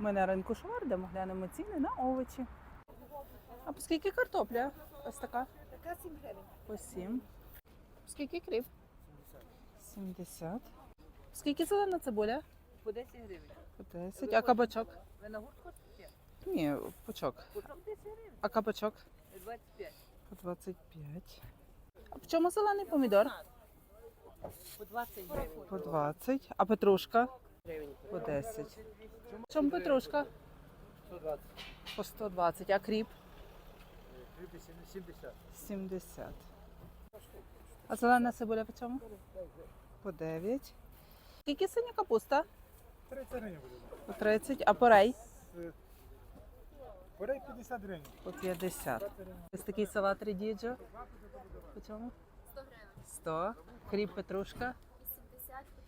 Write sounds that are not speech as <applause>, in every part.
Ми на ринку Шовар, де ми глянемо ціни на овочі. А по скільки картопля? Ось така? Така 7 гривень. По 7. Скільки кріп? 70. Скільки зелена цибуля? По 10 гривень. По 10. А кабачок? Ви на гурт хочете? Ні, пучок. Пучок 10 гривень. А кабачок? 25. По 25. А по чому зелений помідор? По 20 гривень. По 20. А петрушка? По 10. Чому петрушка? 120. По 120. А кріп? Люди 70. 70. А зелена цибуля по чому? По 9. Скільки синя капуста? 30 гривень буде. По 30. А порей? Порей 50 гривень. По 50. Ось такий салат редіджо. По чому? 100 гривень. 100. Кріп петрушка. 80, петрушка 130. Віс- е,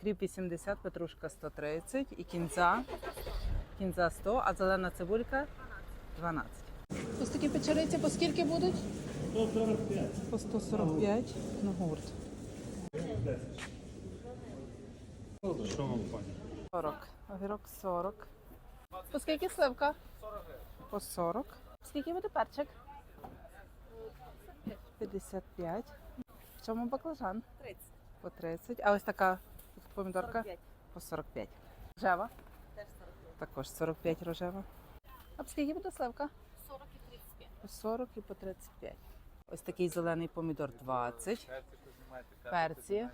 Кріп 80, петрушка 130 і кінза. Кінза 100, а зелена цибулька 12. Ось такі печериці по скільки будуть? 145. По 145 на гурт. Що вам пані? 40. Огірок 40. По скільки сливка? По 40. Скільки буде перчик? 55. В чому баклажан? 30. По 30. А ось така помідорка? 45. По 45. Рожева? Теж 45. Також 45 рожева. А по скільки буде сливка? 40 і 35. По 40 і по 35. Ось такий зелений помідор 20. Перці.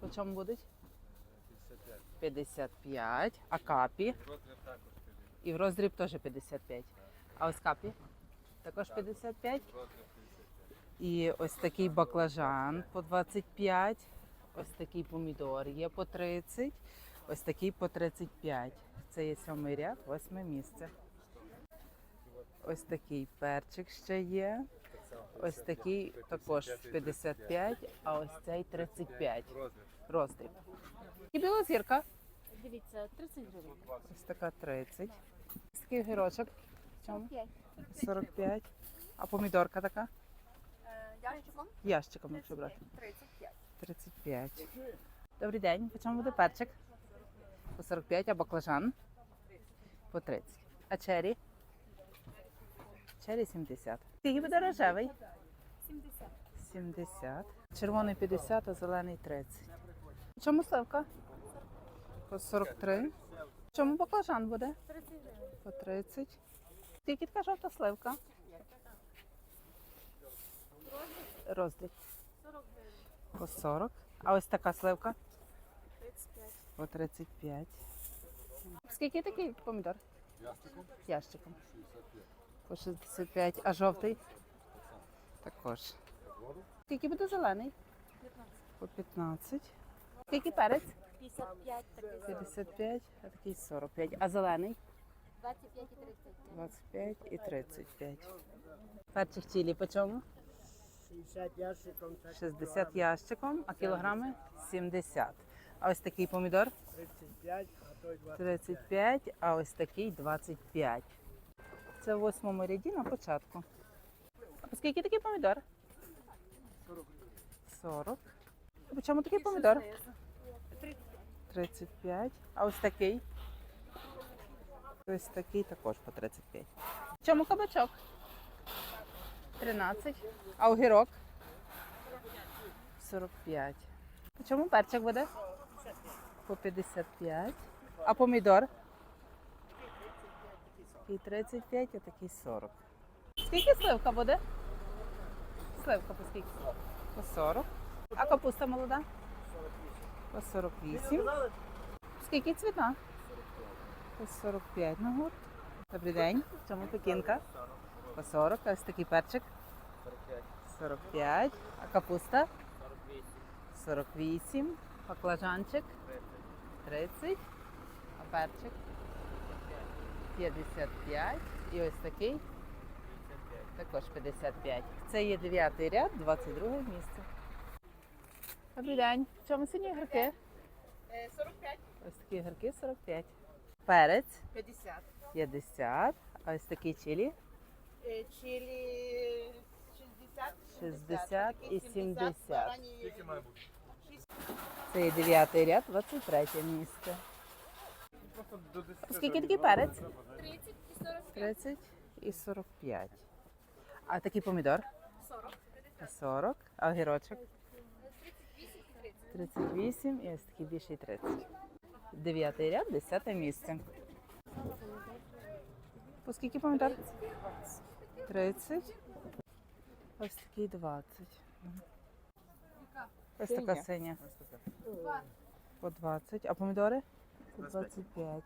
По чому будуть? 55. А капі? І в роздріб теж 55. А ось капі? Також 55. І ось такий баклажан по 25. Ось такий помідор є по 30. Ось такий по 35. Це є сьомий ряд, восьме місце. Ось такий перчик ще є. Ось такий також 55, а ось цей 35. Роздріб. І білозірка. Дивіться, 30 гривень. Ось така 30. Ось такий огірочок. В чому? 5. 45. А помідорка така? Ящиком Ящиком, якщо брати. 35. 35. Добрий день. По чому буде перчик? По 45, а баклажан? По 30. А чері? Чері 70. Скільки буде рожевий? 70. 70. Червоний 50, а зелений 30. В чому сливка? По 43. В чому баклажан буде? 30. По 30. Скільки така жовта сливка? Роздріб. 40 гривень. По 40. А ось така сливка? 35. По 35. Скільки такий помідор? Ящиком. Ящиком. По 65. А жовтий? Також. Скільки буде зелений? 15. По 15. Скільки перець? 55, такий 55, а такий 45. А зелений? 25 і 30. 25 і 35. Перчик чилі по чому? 60 ящиком, 60 ящиком, а кілограми 70. А ось такий помідор 35, а той 20. 35, а ось такий 25. Це в восьмому ряді на початку. А скільки такий помідор? 40. А по чому такий помідор? 35. А ось такий? Ось такий також по 35. В чому кабачок? 13. А огірок? 45. По чому перчик буде? По 55. А помідор? Такий 35, а такий 40. Скільки сливка буде? Сливка по скільки? По 40. А капуста молода? По 48. Скільки цвітна? По 45 на гурт. Добрий день. В чому пекінка? По 40. А ось такий перчик? 45. А капуста? 48. Баклажанчик? 30. А перчик? 55. І ось такий? Також 55. Це є 9 ряд, 22 місце. Добрий день. В чому сині гірки? 45. Ось такі гірки 45. Перець 50. 50. А ось такі чилі Е, Чилі 60. 60 і 70. Скільки має бути? Це є 9 ряд, 23 місце. Скільки такий перець? 30 і 45. 30 і 45. А такий помідор? 40. 40. А огірочок? 38 і 30. 38 і ось такий більший 30. Дев'ятий ряд, десяте місце. По скільки помідор? 30. Ось такий 20. Ось така синя. По 20. А помідори? По 25.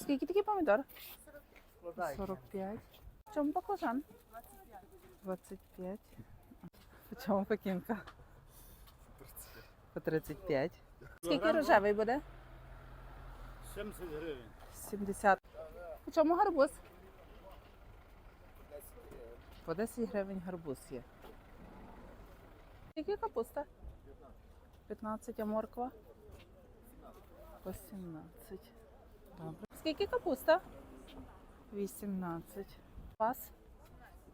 Скільки такий помідор? 45. В чому баклажан? 25. По чому пекінка? По 35. Скільки рожевий буде? 70 гривень. 70. По чому гарбуз? По 10 гривень гарбуз є. Скільки капуста? 15, а морква? По 17. Добре. Скільки капуста? 18. Вас?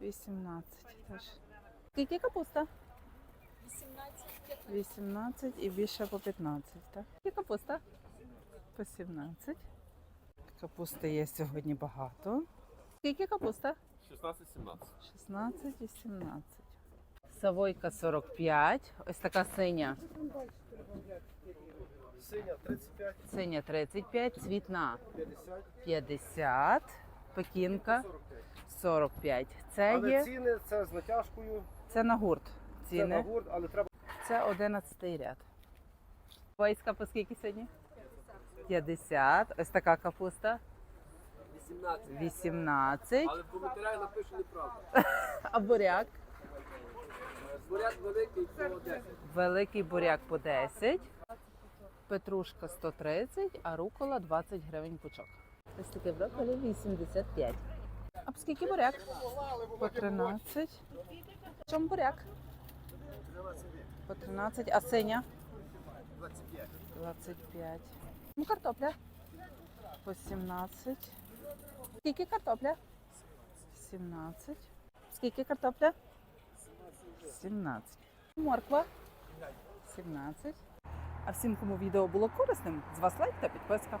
18 теж. Скільки капуста? 18, 15. 18 і більше по 15, так? Скільки капуста? По 17. Капусти є сьогодні багато. Скільки капуста? 16-17. 16 і 17. Савойка 45. Ось така синя. Синя 35, Синя 35, цвітна 50, 50, пекінка 45. 45. Це Але є ціни це з натяжкою, це на гурт. це на Ціни. гурт, але треба Це 11 ряд. Войська по скільки сьогодні? 50. Ось така капуста 18. 18. Але в коментарях напишу неправду. <laughs> А буряк? Буряк великий, то 10. Великий буряк по 10. Петрушка 130, а рукола 20 гривень пучок. Ось таке брокколі 85. А по скільки буряк? По 13. Чому буряк? По 13. А синя? 25. 25. Ну, картопля? По 17. Скільки картопля? 17. Скільки картопля? 17. Морква? 17. А всім, кому відео було корисним, з вас лайк та підписка.